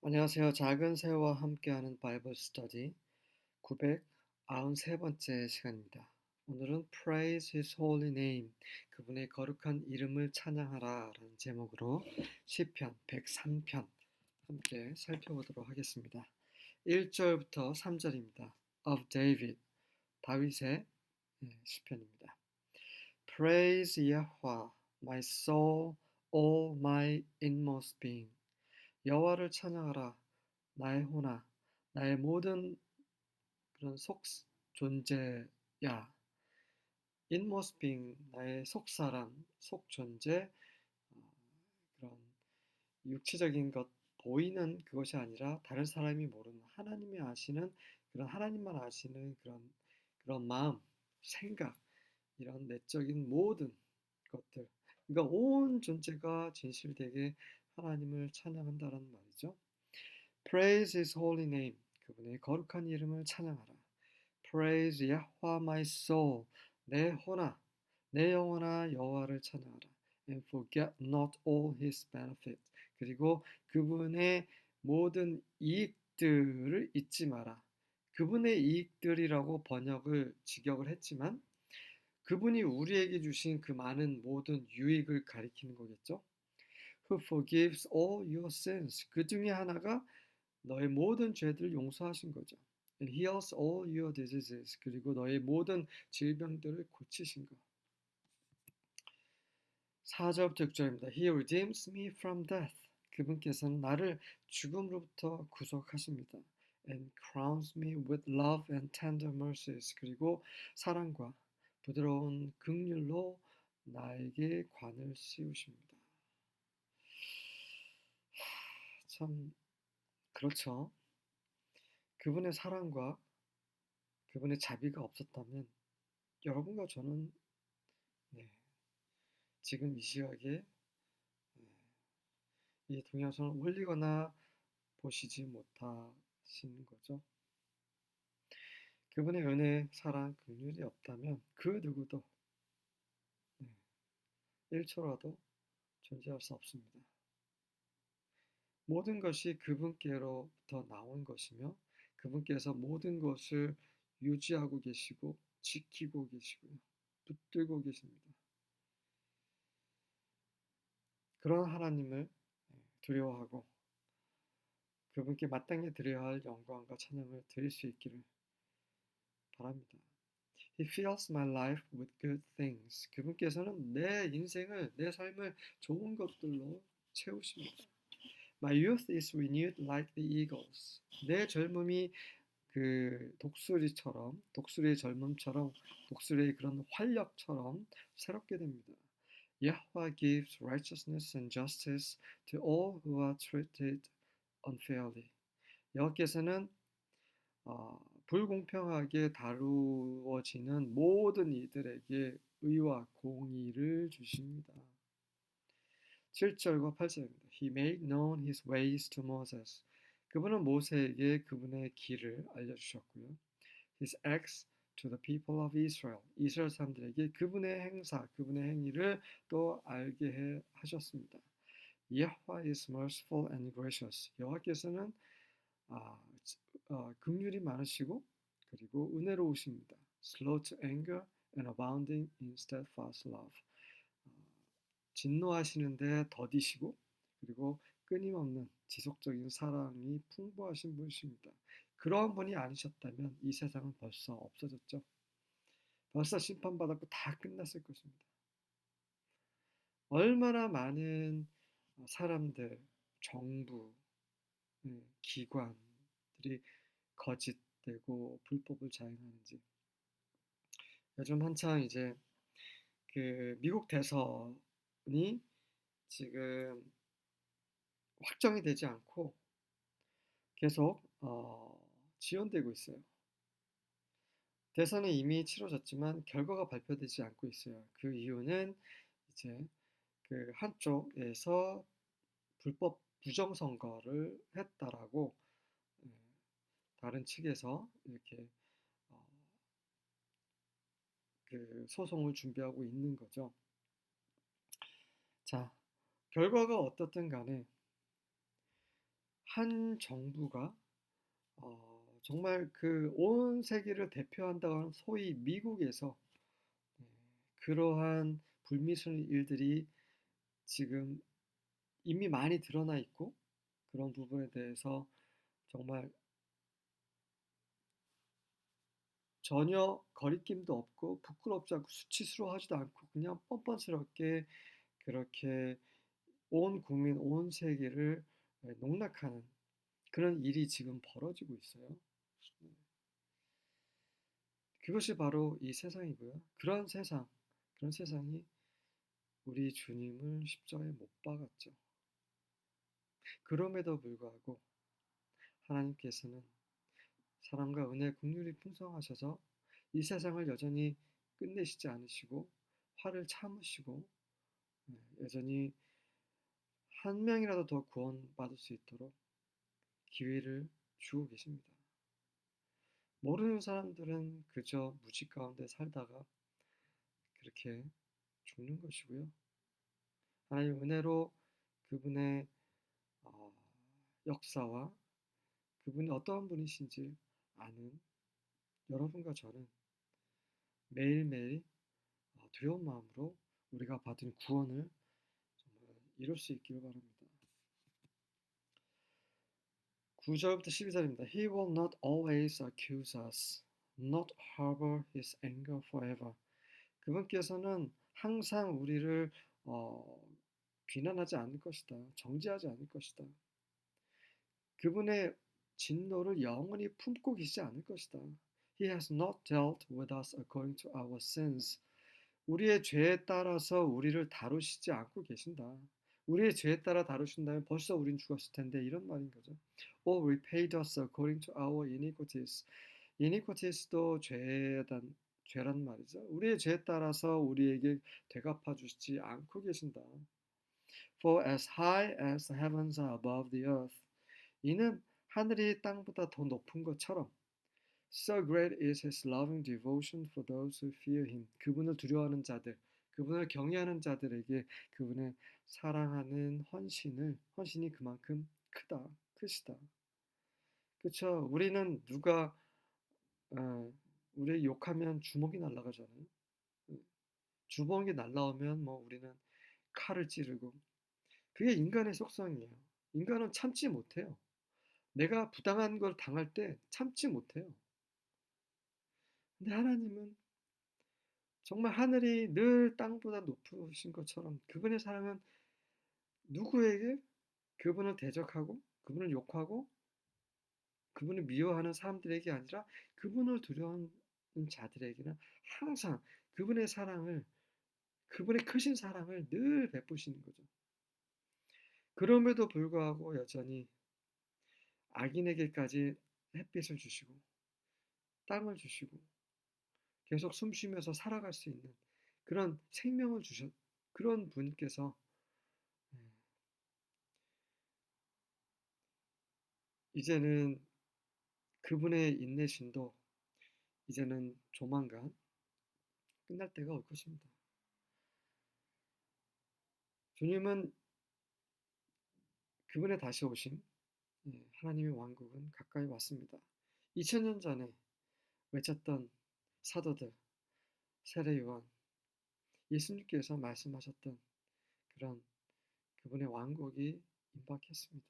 안녕하세요. 작은 새와 함께하는 바이블 스터디 993번째 시간입니다. 오늘은 Praise His Holy Name, 그분의 거룩한 이름을 찬양하라 라는 제목으로 시편 103편 함께 살펴보도록 하겠습니다. 1절부터 3절입니다. Of David, 다윗의 시편입니다. Praise Yahweh, my soul, all my inmost being. 여호와를 찬양하라. 나의 혼아 나의 모든 그런 속 존재야. Being 나의 속사람 속 존재 어, 그런 육체적인 것 보이는 그것이 아니라 다른 사람이 모르는 하나님이 아시는 그런 하나님만 아시는 그런 그런 마음 생각 이런 내적인 모든 것들. 그러니까 온 존재가 진실되게 하나님을 찬양한다는 말이죠. Praise His holy name. 그분의 거룩한 이름을 찬양하라. Praise Yahweh my soul. 내 혼아, 내 영혼아 여호와를 찬양하라. And forget not all His benefits. 그리고 그분의 모든 이익들을 잊지 마라. 그분의 이익들이라고 번역을 직역을 했지만 그분이 우리에게 주신 그 많은 모든 유익을 가리키는 거겠죠. Who forgives all your sins. 그 중에 하나가 너의 모든 죄들을 용서하신 거죠. And heals all your diseases. 그리고 너의 모든 질병들을 고치신 거. 4절부터 6절입니다. He redeems me from death. 그분께서는 나를 죽음으로부터 구속하십니다. And crowns me with love and tender mercies. 그리고 사랑과 부드러운 긍휼로 나에게 관을 씌우십니다. 참 그렇죠. 그분의 사랑과 그분의 자비가 없었다면 여러분과 저는 네, 지금 이 시각에 네, 이 동영상을 올리거나 보시지 못하시는 거죠. 그분의 은혜, 사랑, 긍휼이 없다면 그 누구도 네, 1초라도 존재할 수 없습니다. 모든 것이 그분께로부터 나온 것이며 그분께서 모든 것을 유지하고 계시고 지키고 계시고요. 붙들고 계십니다. 그런 하나님을 두려워하고 그분께 마땅히 드려야 할 영광과 찬양을 드릴 수 있기를 바랍니다. He fills my life with good things. 그분께서는 내 인생을, 내 삶을 좋은 것들로 채우십니다. My youth is renewed like the eagles. 내 젊음이 그 독수리처럼 독수리의 젊음처럼 독수리의 그런 활력처럼 새롭게 됩니다. Yahweh gives righteousness and justice to all who are treated unfairly. 여호께서는 어, 불공평하게 다루어지는 모든 이들에게 의와 공의를 주십니다. 7절과 8절입니다. He made known his ways to Moses. 그분은 모세에게 그분의 길을 알려주셨고요. His acts to the people of Israel. 이스라엘 사람들에게 그분의 행사, 그분의 행위를 또 알게 해 하셨습니다. Yahweh is merciful and gracious. 여호와께서는 아, 어, 긍휼이 많으시고 그리고 은혜로우십니다. Slow to anger and abounding in steadfast love. 진노하시는데 더디시고 그리고 끊임없는 지속적인 사랑이 풍부하신 분이십니다. 그러한 분이 아니셨다면 이 세상은 벌써 없어졌죠. 벌써 심판받았고 다 끝났을 것입니다. 얼마나 많은 사람들, 정부, 예, 기관들이 거짓되고 불법을 자행하는지 요즘 한창 이제 그 미국 대선 이 지금 확정이 되지 않고 계속 어, 지연되고 있어요. 대선은 이미 치러졌지만 결과가 발표되지 않고 있어요. 그 이유는 이제 그 한쪽에서 불법 부정 선거를 했다라고 예, 다른 측에서 이렇게 어, 그 소송을 준비하고 있는 거죠. 자, 결과가 어떻든 간에 한 정부가 어, 정말 그 온 세계를 대표한다고 하는 소위 미국에서 네, 그러한 불미스러운 일들이 지금 이미 많이 드러나 있고 그런 부분에 대해서 정말 전혀 거리낌도 없고 부끄럽지 않고 수치스러워하지도 않고 그냥 뻔뻔스럽게 그렇게 온 국민, 온 세계를 농락하는 그런 일이 지금 벌어지고 있어요. 네. 그것이 바로 이 세상이고요. 그런 세상, 그런 세상이 우리 주님을 십자가에 못 박았죠. 그럼에도 불구하고 하나님께서는 사랑과 은혜, 국률이 풍성하셔서 이 세상을 여전히 끝내시지 않으시고 화를 참으시고 네, 여전히 한 명이라도 더 구원받을 수 있도록 기회를 주고 계십니다. 모르는 사람들은 그저 무지 가운데 살다가 그렇게 죽는 것이고요. 하나님 은혜로 그분의 어, 역사와 그분이 어떠한 분이신지 아는 여러분과 저는 매일매일 어, 두려운 마음으로 우리가 받은 구원을 정말 이룰 수 있기를 바랍니다. 9절부터 12절입니다. He will not always accuse us, not harbor his anger forever. 그분께서는 항상 우리를 어, 비난하지 않을 것이다. 정죄하지 않을 것이다. 그분의 진노를 영원히 품고 계시지 않을 것이다. He has not dealt with us according to our sins. 우리의 죄에 따라서 우리를 다루시지 않고 계신다. 우리의 죄에 따라 다루신다면 벌써 우린 죽었을 텐데 이런 말인 거죠. Or repaid us according to our iniquities. iniquities도 죄단 죄란 말이죠. 우리의 죄에 따라서 우리에게 되갚아 주시지 않고 계신다. For as high as the heavens are above the earth. 이는 하늘이 땅보다 더 높은 것처럼 So great is his loving devotion for those who fear him. 그분을 두려워하는 자들, 그분을 경외하는 자들에게 그분의 사랑하는 헌신을 헌신이 그만큼 크다, 크시다. 그렇죠? 우리는 누가 어, 우리 욕하면 주먹이 날아가잖아요. 주먹이 날라오면 뭐 우리는 칼을 찌르고 그게 인간의 속성이에요. 인간은 참지 못해요. 내가 부당한 걸 당할 때 참지 못해요. 근데 하나님은 정말 하늘이 늘 땅보다 높으신 것처럼 그분의 사랑은 누구에게 그분을 대적하고 그분을 욕하고 그분을 미워하는 사람들에게 아니라 그분을 두려워하는 자들에게는 항상 그분의 사랑을 그분의 크신 사랑을 늘 베푸시는 거죠. 그럼에도 불구하고 여전히 악인에게까지 햇빛을 주시고 땅을 주시고 계속 숨 쉬면서 살아갈 수 있는 그런 생명을 주셨 그런 분께서 예, 이제는 그분의 인내심도 이제는 조만간 끝날 때가 올 것입니다. 주님은 그분의 다시 오심 예, 하나님의 왕국은 가까이 왔습니다. 2000년 전에 외쳤던 사도들, 세례 요한, 예수님께서 말씀하셨던 그런 그분의 왕국이 임박했습니다.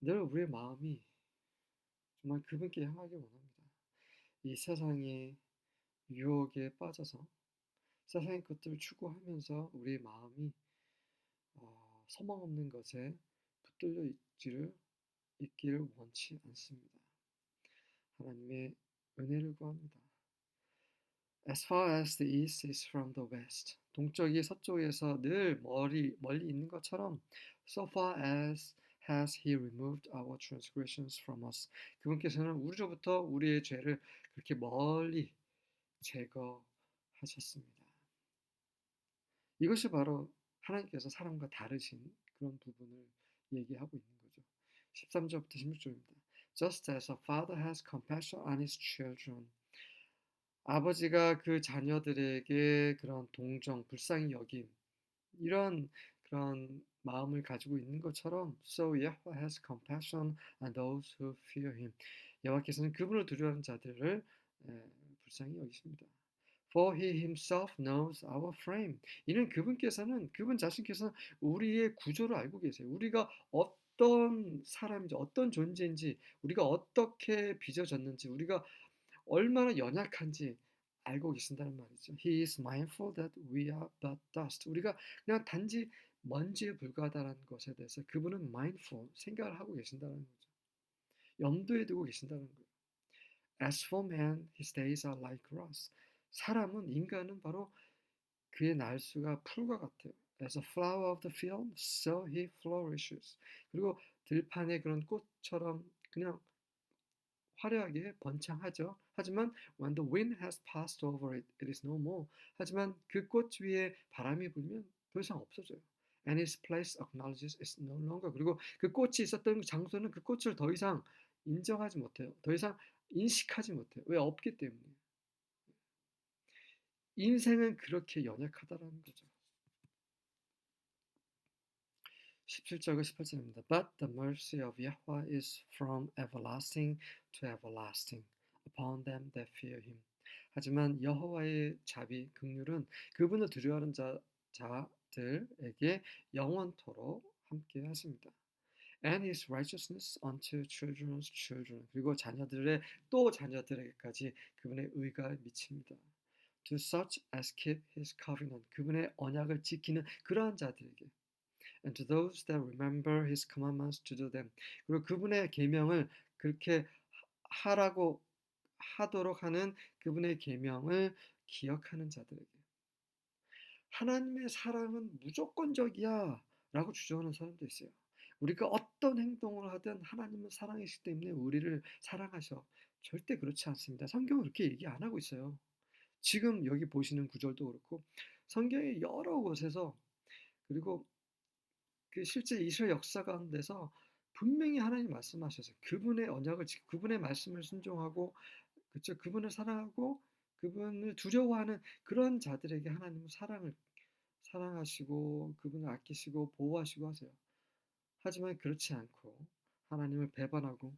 늘 우리의 마음이 정말 그분께 향하기 원합니다. 이 세상의 유혹에 빠져서 세상의 것들을 추구하면서 우리의 마음이 어, 소망 없는 것에 붙들려 있지를 있기를 원치 않습니다. 하나님의 은혜를 구합니다. As far as the east is from the west. 동쪽이 서쪽에서 늘 멀리 멀리 있는 것처럼 so far as has he removed our transgressions from us. 그분께서는 우리로부터 우리의 죄를 그렇게 멀리 제거하셨습니다. 이것이 바로 하나님께서 사람과 다르신 그런 부분을 얘기하고 있는 거죠. 13절부터 16절입니다. Just as a father has compassion on his children. 아버지가 그 자녀들에게 그런 동정, 불쌍히 여김 이런 그런 마음을 가지고 있는 것처럼 so Yahweh has compassion on those who fear him. 여호와께서는 그분을 두려워하는 자들을 에, 불쌍히 여기십니다. For he himself knows our frame. 이는 그분께서는 그분 자신께서는 우리의 구조를 알고 계세요. 우리가 어떤 사람인지 어떤 존재인지 우리가 어떻게 빚어졌는지 우리가 얼마나 연약한지 알고 계신다는 말이죠. He is mindful that we are but dust. 우리가 그냥 단지 먼지에 불과하다는 것에 대해서 그분은 mindful 생각을 하고 계신다는 거죠. 염두에 두고 계신다는 거예요. As for man, his days are like grass. 사람은 인간은 바로 그의 날수가 풀과 같아요. As a flower of the field, so he flourishes. 그리고 들판의 그런 꽃처럼 그냥 화려하게 번창하죠. 하지만 when the wind has passed over it, it is no more. 하지만 그 꽃 위에 바람이 불면 더 이상 없어져요. And its place acknowledges it's no longer. 그리고 그 꽃이 있었던 장소는 그 꽃을 더 이상 인정하지 못해요. 더 이상 인식하지 못해요. 왜 없기 때문에. 인생은 그렇게 연약하다라는 거죠. 17절과 18절입니다. But the mercy of Yahweh is from everlasting to everlasting upon them that fear him. 하지만 여호와의 자비 긍휼은 그분을 두려워하는 자, 자들에게 영원토록 함께 하십니다. And his righteousness unto children's children. 그리고 자녀들의 또 자녀들에게까지 그분의 의가 미칩니다. To such as keep his covenant. 그분의 언약을 지키는 그러한 자들에게. And to those that remember his commandments to do them. 그리고 그분의 계명을 그렇게 하라고 하도록 하는 그분의 계명을 기억하는 자들에게. 하나님의 사랑은 무조건적이야 라고 주장하는 사람도 있어요. 우리가 어떤 행동을 하든 하나님은 사랑이시기 때문에 우리를 사랑하셔. 절대 그렇지 않습니다. 성경은 그렇게 얘기 안 하고 있어요. 지금 여기 보시는 구절도 그렇고 성경의 여러 곳에서 그리고 그 실제 이스라엘 역사 가운데서 분명히 하나님 말씀하셔서 그분의 언약을 그분의 말씀을 순종하고 그렇죠 그분을 사랑하고 그분을 두려워하는 그런 자들에게 하나님은 사랑을 사랑하시고 그분을 아끼시고 보호하시고 하세요. 하지만 그렇지 않고 하나님을 배반하고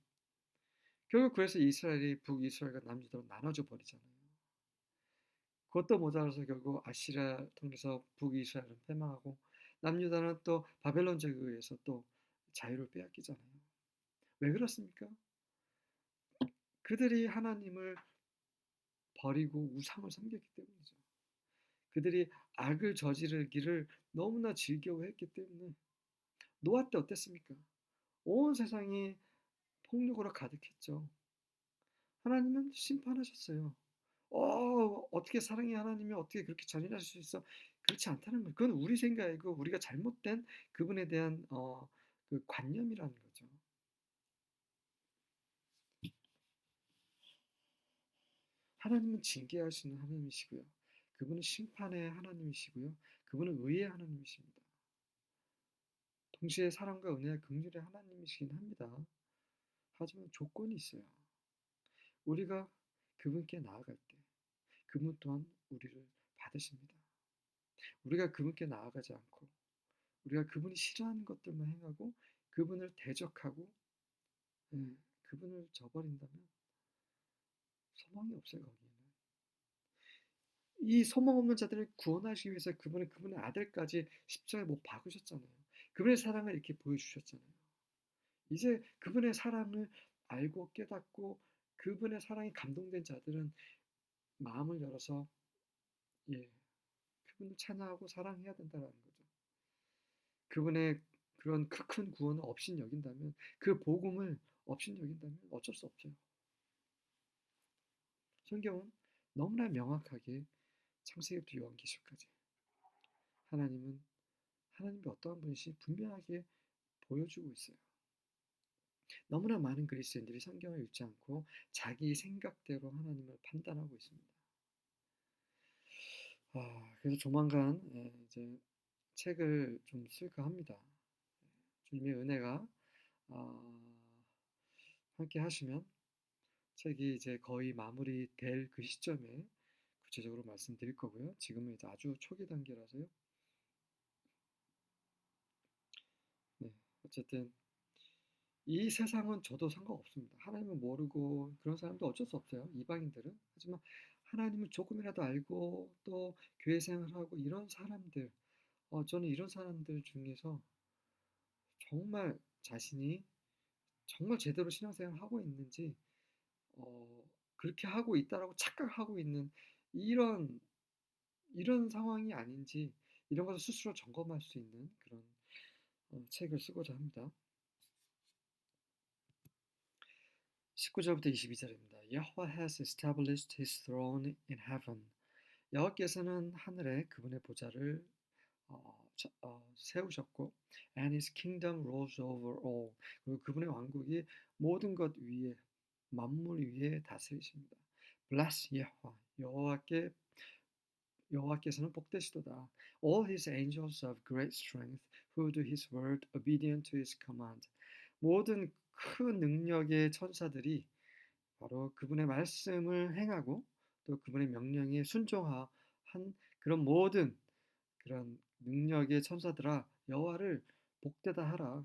결국 그래서 이스라엘이 북이스라엘과 남유다로 나눠져 버리잖아요. 그것도 모자라서 결국 아시라 통해서 북이스라엘은 패망하고 남유다는 또 바벨론 제국에 의해서 또 자유를 빼앗기잖아요. 왜 그렇습니까? 그들이 하나님을 버리고 우상을 섬겼기 때문이죠. 그들이 악을 저지르기를 너무나 즐겨했기 때문에 노아 때 어땠습니까? 온 세상이 폭력으로 가득했죠. 하나님은 심판하셨어요. 어, 어떻게 사랑의 하나님이 어떻게 그렇게 잔인하실 수 있어? 그렇지 않다는 거예요. 그건 우리 생각이고 우리가 잘못된 그분에 대한 어, 그 관념이라는 거죠. 하나님은 징계하시는 하나님이시고요. 그분은 심판의 하나님이시고요. 그분은 의의 하나님이십니다. 동시에 사랑과 은혜와 긍휼의 하나님이시긴 합니다. 하지만 조건이 있어요. 우리가 그분께 나아갈 때 그분 또한 우리를 받으십니다. 우리가 그분께 나아가지 않고 우리가 그분이 싫어하는 것들만 행하고 그분을 대적하고 예, 그분을 저버린다면 소망이 없어요 거기에는. 이 소망 없는 자들을 구원하시기 위해서 그분은 그분의 아들까지 십자가에 못 박으셨잖아요. 그분의 사랑을 이렇게 보여주셨잖아요. 이제 그분의 사랑을 알고 깨닫고 그분의 사랑이 감동된 자들은 마음을 열어서 예 그분을 찬양하고 사랑해야 된다는 거죠. 그분의 그런 큰 구원을 없인 여긴다면 그 복음을 없인 여긴다면 어쩔 수 없어요. 성경은 너무나 명확하게 창세기부터 요한계시까지 하나님은 하나님이 어떠한 분이시 분명하게 보여주고 있어요. 너무나 많은 그리스도인들이 성경을 읽지 않고 자기 생각대로 하나님을 판단하고 있습니다. 아, 그래서 조만간 예, 이제 책을 좀 쓸까 합니다. 주님의 은혜가 어, 함께 하시면 책이 이제 거의 마무리될 그 시점에 구체적으로 말씀드릴 거고요. 지금은 이제 아주 초기 단계라서요. 어쨌든 이 세상은 저도 상관없습니다. 하나님을 모르고 그런 사람도 어쩔 수 없어요. 이방인들은. 하지만 하나님을 조금이라도 알고 또 교회 생활하고 이런 사람들, 어, 저는 이런 사람들 중에서 정말 자신이 정말 제대로 신앙생활 하고 있는지 어, 그렇게 하고 있다라고 착각하고 있는 이런 이런 상황이 아닌지 이런 것을 스스로 점검할 수 있는 그런 어, 책을 쓰고자 합니다. 19절부터 22절입니다. Yahweh has established his throne in heaven. 여호와께서는 하늘에 그분의 보좌를 어, 자, 어, 세우셨고 and his kingdom rules over all. 그리고 그분의 왕국이 모든 것 위에 만물 위에 다스리십니다. Bless Yahweh. 여호와께 여호와께서는 복되시도다. All his angels of great strength who do his word obedient to his command. 모든 큰 능력의 천사들이 바로 그분의 말씀을 행하고 또 그분의 명령에 순종한 그런 모든 그런 능력의 천사들아 여호와를 복되다 하라.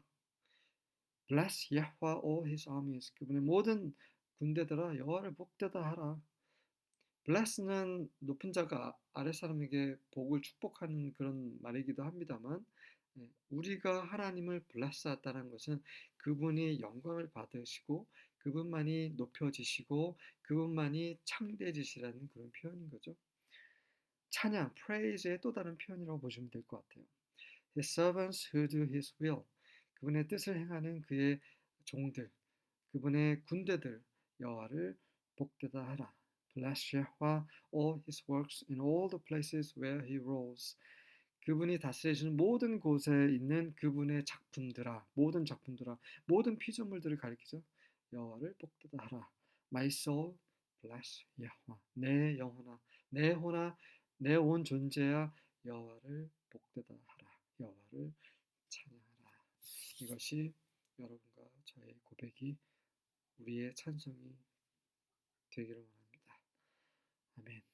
Bless Yahweh all his armies. 그분의 모든 군대들아 여호와를 복되다 하라. bless는 높은 자가 아래 사람에게 복을 축복하는 그런 말이기도 합니다만 예, 우리가 하나님을 bless했다는 것은 그분이 영광을 받으시고 그분만이 높여지시고 그분만이 창대지시라는 그런 표현인 거죠. 찬양, praise의 또 다른 표현이라고 보시면 될 것 같아요. His servants who do His will. 그분의 뜻을 행하는 그의 종들, 그분의 군대들 여호와를 복되다 하라. Bless Yahweh all His works in all the places where He rules. 그분이 다스리시는 모든 곳에 있는 그분의 작품들아, 모든 작품들아, 모든 피조물들을 가리키죠. 여호와를 복되다 하라. My soul bless Yahweh. 내 영혼아, 내 혼아, 내 온 존재야 여호와를 복되다 하라. 여호와를 찬양하라. 이것이 여러분과 저의 고백이 우리의 찬송이 되기를 원합니다. 아멘.